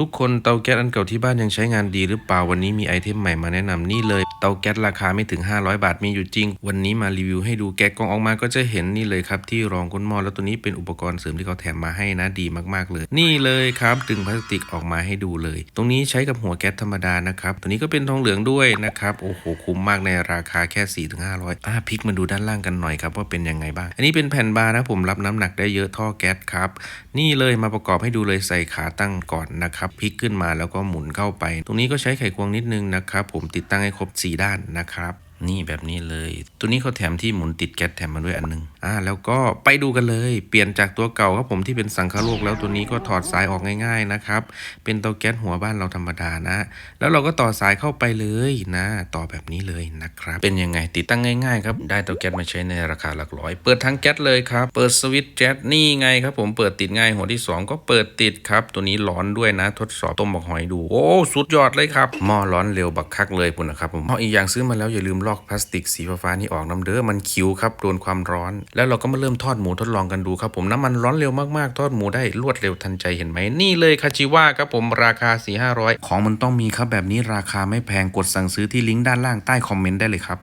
ทุกคนเตาแก๊สอันเก่าที่บ้านยังใช้งานดีหรือเปล่าวันนี้มีไอเทมใหม่มาแนะนำนี่เลยเตาแก๊สราคาไม่ถึง 500 บาทมีอยู่จริง วันนี้มารีวิวให้ดูแกะกล่องออกมาก็จะเห็นนี่เลยครับที่รองก้นหม้อแล้วตัวนี้เป็นอุปกรณ์เสริมที่เขาแถมมาให้นะดีมากๆเลย นี่เลยครับดึงพลาสติกออกมาให้ดูเลย ตรงนี้ใช้กับหัวแก๊สธรรมดานะครับตัวนี้ก็เป็นทองเหลืองด้วยนะครับโอ้โหคุ้มมากในราคาแค่ 4 5 0 0อะพลิกมาดูด้านล่างกันหน่อยครับว่าเป็นยังไงบ้าง อันนี้เป็นแผ่นบาร์นะผมรับน้ำหนักได้เยอะท่อแก๊สครับนี่เลยมาประกอบให้ดูเลยใส่ขาตั้งก่อนนะครับพลิกขึ้นมาแล้วก็หมุนเข้าไป ตรงนี้ก็ใช้ไขควงนิดนึงนะครับผมติดตั้งให้ครบ 4 ด้านนะครับ นี่แบบนี้เลย ตัวนี้เขาแถมที่หมุนติดแก๊สแถมมาด้วยอันหนึง อ่า แล้วก็ไปดูกันเลย เปลี่ยนจากตัวเก่าครับผมที่เป็นสังคโลกแล้วตัวนี้ก็ถอดสายออกง่ายๆนะครับ เป็นเตาแก๊สหัวบ้านเราธรรมดานะ แล้วเราก็ต่อสายเข้าไปเลยนะ ต่อแบบนี้เลยนะครับ เป็นยังไงติดตั้งง่ายๆครับ ได้เตาแก๊สมาใช้ในราคาหลักร้อย เปิดทั้งแก๊สเลยครับ เปิดสวิตช์แก๊สนี่ไงครับผม เปิดติดง่าย หัวที่ 2 ก็เปิดติดครับ ตัวนี้ร้อนด้วยนะ ทดสอบต้มบักหอยดู โอ้ สุดยอดเลยครับ หม้อร้อนเร็วบักคักเลยพุ่นนะครับผมเอาอีกอย่างซื้อมาแล้วอย่าลืมลอกพลาสติกสีฟ้าๆนี่ออกน้ำเด้อมันคิวครับโดนความร้อน แล้วเราก็มาเริ่มทอดหมูทดลองกันดูครับผมน้ำมันร้อนเร็วมากๆ ทอดหมูได้รวดเร็วทันใจเห็นไหมนี่เลยคาชิว่าครับผมราคา 4 5 0 0 ของมันต้องมีครับแบบนี้ราคาไม่แพงกดสั่งซื้อที่ลิงก์ด้านล่างใต้คอมเมนต์ได้เลยครับ